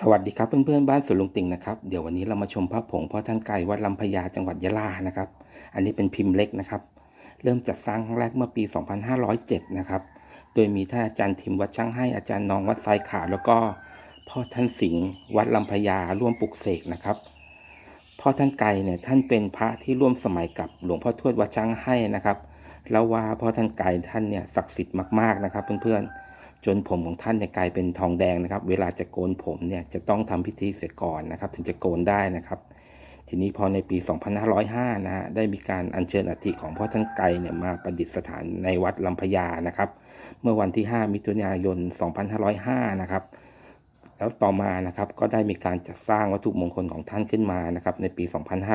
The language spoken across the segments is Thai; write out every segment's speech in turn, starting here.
สวัสดีครับเพื่อนๆบ้านสวนลุงติ่งนะครับเดี๋ยววันนี้เรามาชมพระผงพ่อท่านไก่วัดลำพญาจังหวัดยะลานะครับ อันนี้เป็นพิมพ์เล็กนะครับ เริ่มจัดสร้างครั้งแรกเมื่อปี 2507 นะครับ โดยมีท่านอาจารย์ทิมวัดช่างให้อาจารย์นองวัดทรายขาวแล้วก็พ่อท่านสิงห์วัดลำพญาร่วมปลุกเสกนะครับพ่อท่านไก่เนี่ยท่านเป็นพระที่ร่วมสมัยกับหลวงพ่อทวดวัดช่างให้นะครับแล้วว่าพ่อท่านไก่ท่านเนี่ยศักดิ์สิทธิ์มากๆนะครับ เพื่อนๆ จนผมของท่านเนี่ยกลายเป็นทองแดงนะครับ เวลาจะโกนผมเนี่ยจะต้องทำพิธีเสียก่อนนะครับ ถึงจะโกนได้นะครับ ทีนี้พอในปี 2505 นะฮะได้มีการอัญเชิญอัฐิของพ่อท่านไกลเนี่ยมาประดิษฐานในวัดลำพญานะครับ เมื่อวันที่ 5 มิถุนายน 2505 นะครับแล้วต่อมานะครับก็ได้มีการจัดสร้างวัตถุมงคลของท่านขึ้นมานะครับ ในปี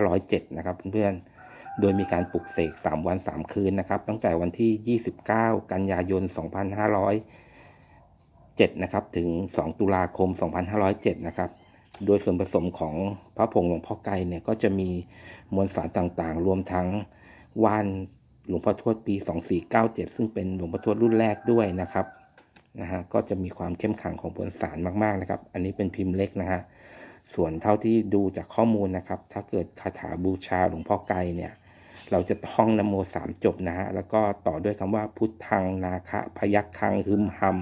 2507 นะครับเพื่อนๆ โดยมีการปลุกเสก 3 วัน 3 คืนนะครับ ตั้งแต่วันที่ 29 กันยายน 250 7นะครับถึง 2 ตุลาคม 2507นะครับโดยส่วนผสมของพระผงหลวงพ่อไก่เนี่ยก็จะมีมวลสารต่างๆ รวมทั้งว่านหลวงพ่อทวดปี 2497 ซึ่งเป็นหลวงพ่อทวดรุ่นแรกด้วยนะครับนะฮะก็จะมีความเข้มขังของมวลสารมากๆนะครับ อันนี้เป็นพิมพ์เล็กนะฮะส่วนเท่าที่ดูจากข้อมูลนะครับ ถ้าเกิดคาถาบูชาหลวงพ่อไกลเนี่ย เราจะท่องนโมสามจบนะฮะแล้วก็ต่อด้วยคำว่าพุทธังนาคะพยัคคังฮึมฮัม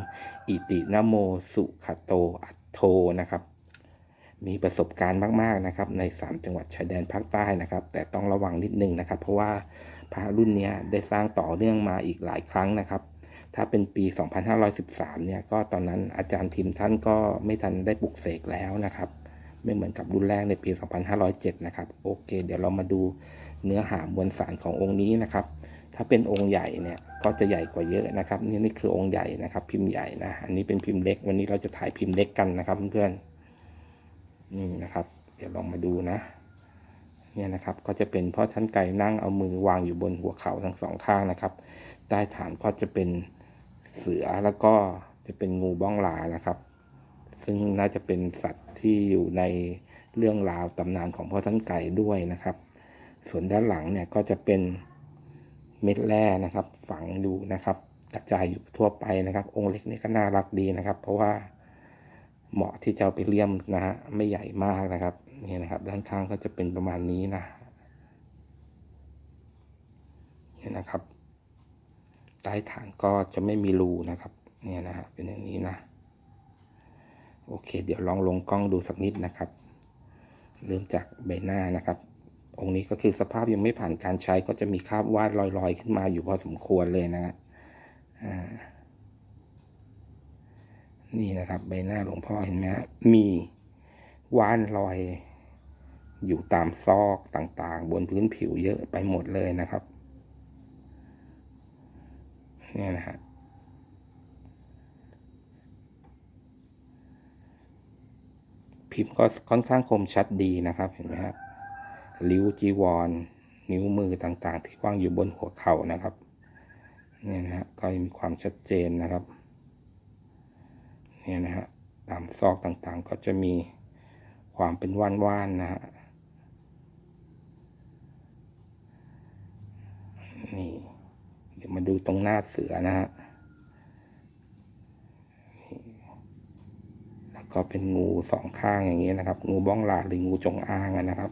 อิตินโมสุขโตอัตโทนะครับ มีประสบการณ์มากๆนะครับ ใน 3 จังหวัดชายแดนภาคใต้นะครับ แต่ต้องระวังนิดนึงนะครับ เพราะว่าพระรุ่นเนี้ยได้สร้างต่อเนื่องมาอีกหลายครั้งนะครับ ถ้าเป็นปี 2513 เนี่ยก็ตอนนั้นอาจารย์ทิมท่านก็ไม่ทันได้ปลุกเสกแล้วนะครับ ไม่เหมือนกับรุ่นแรกในปี 2507 นะครับ โอเค เดี๋ยวเรามาดู เนื้อหามวลสารขององค์นี้นะครับ ถ้าเป็นองค์ใหญ่เนี่ยก็จะใหญ่กว่าเยอะนะครับนี่นี่คือองค์ใหญ่นะครับ พิมพ์ใหญ่นะอันนี้เป็นพิมพ์เล็ก วันนี้เราจะถ่ายพิมพ์เล็กกันนะครับเพื่อนๆนี่นะครับ เดี๋ยวลองมาดูนะเนี่ยนะครับก็จะเป็นพ่อท่านไก่นั่งเอามือวางอยู่บนหัวเข่าทั้งสองข้างนะครับใต้ฐานก็จะเป็นเสือแล้วก็จะเป็นงูบ้องหลานะครับ ซึ่งน่าจะเป็นสัตว์ที่อยู่ในเรื่องราวตำนานของพ่อท่านไก่ด้วยนะครับ ส่วนด้านหลังเนี่ยก็จะเป็นเม็ดแร่นะครับ ฝังอยู่นะครับ กระจายอยู่ทั่วไปนะครับ องค์เล็กนี่ก็น่ารักดีนะครับ เพราะว่าเหมาะที่จะเอาไปเลี่ยมนะฮะไม่ใหญ่มากนะครับนี่นะครับ ด้านข้างก็จะเป็นประมาณนี้นะนี่นะครับใต้ฐานก็จะไม่มีรูนะครับเนี่ยนะฮะเป็นอย่างนี้นะ โอเค เดี๋ยวลองลงกล้องดูสักนิดนะครับ เริ่มจากใบหน้านะครับ องค์นี้ก็คือสภาพยังไม่ผ่านการใช้ก็จะมีคราบวาดลอยๆ ขึ้นมาอยู่พอสมควรเลยนะฮะนี่นะครับใบหน้าหลวงพ่อเห็นไหมฮะมีว่านลอย อยู่ตามซอกต่างๆ บนพื้นผิวเยอะไปหมดเลยนะครับ เนี่ยนะฮะพิมพ์ก็ค่อนข้างคมชัดดีนะครับเห็นไหมครับ ริ้วจีวร นิ้วมือต่างๆ ที่วางอยู่บนหัวเข่านะครับเนี่ยนะฮะก็มีความชัดเจนนะครับเนี่ยนะฮะตามซอกต่างๆ ก็จะมีความเป็นว่านๆนะฮะนี่เดี๋ยวมาดูตรงหน้าเสือนะฮะแล้วก็เป็นงูสองข้างอย่างนี้นะครับ งูบ้องหลาหรืองูจงอางนะครับ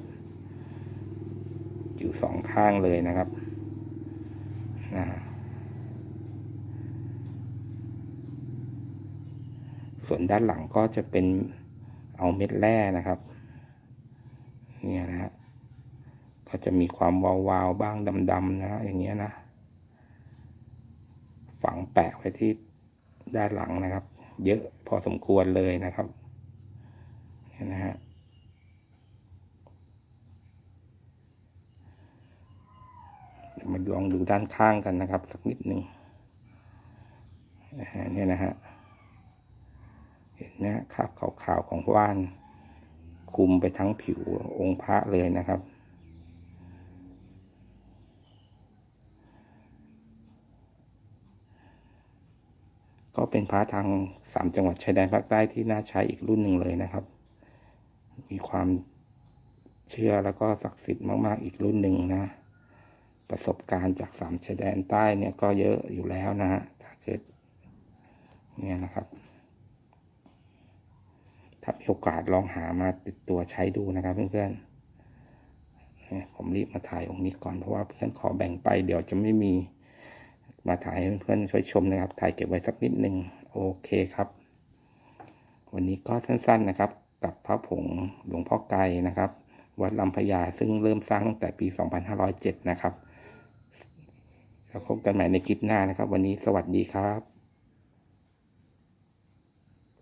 อยู่สองข้างเลยนะครับนะส่วนด้านหลังก็จะเป็นเอาเม็ดแร่นะครับเนี่ยนะฮะก็จะมีความวาวๆบ้างดำๆนะฮะอย่างเงี้ยนะ ฝังแปะไว้ที่ด้านหลังนะครับ เยอะพอสมควรเลยนะครับเนี่ยนะฮะเดี๋ยว มาลองดูด้านข้างกันนะครับ สักนิดหนึ่งเนี่ยนะฮะเห็นไหมฮะคราบขาวๆของว่าน คุมไปทั้งผิวองค์พระเลยนะครับก็เป็นพระทางสามจังหวัดชายแดนภาคใต้ที่น่าใช้อีกรุ่นหนึ่งเลยนะครับ มีความเชื่อแล้วก็ศักดิ์สิทธิ์มาก ๆ อีกรุ่นหนึ่งนะ ประสบการณ์จากสามชายแดนใต้เนี่ยก็เยอะอยู่แล้วนะฮะถ้าเกิดเนี่ยนะครับ ถ้ามีโอกาสลองหามาติดตัวใช้ดูนะครับเพื่อนๆเนี่ยผมรีบมาถ่ายองค์นี้ก่อนเพราะว่าเพื่อนขอแบ่งไปเดี๋ยวจะไม่มีมาถ่ายให้เพื่อนๆช่วยชมนะครับ ถ่ายเก็บไว้สักนิดหนึ่งโอเคครับ วันนี้ก็สั้นๆนะครับ กับพระผงหลวงพ่อไกรนะครับ วัดลำพญาซึ่งเริ่มสร้างตั้งแต่ปี 2507 นะครับ แล้วพบกันใหม่ในคลิปหน้านะครับ วันนี้สวัสดีครับ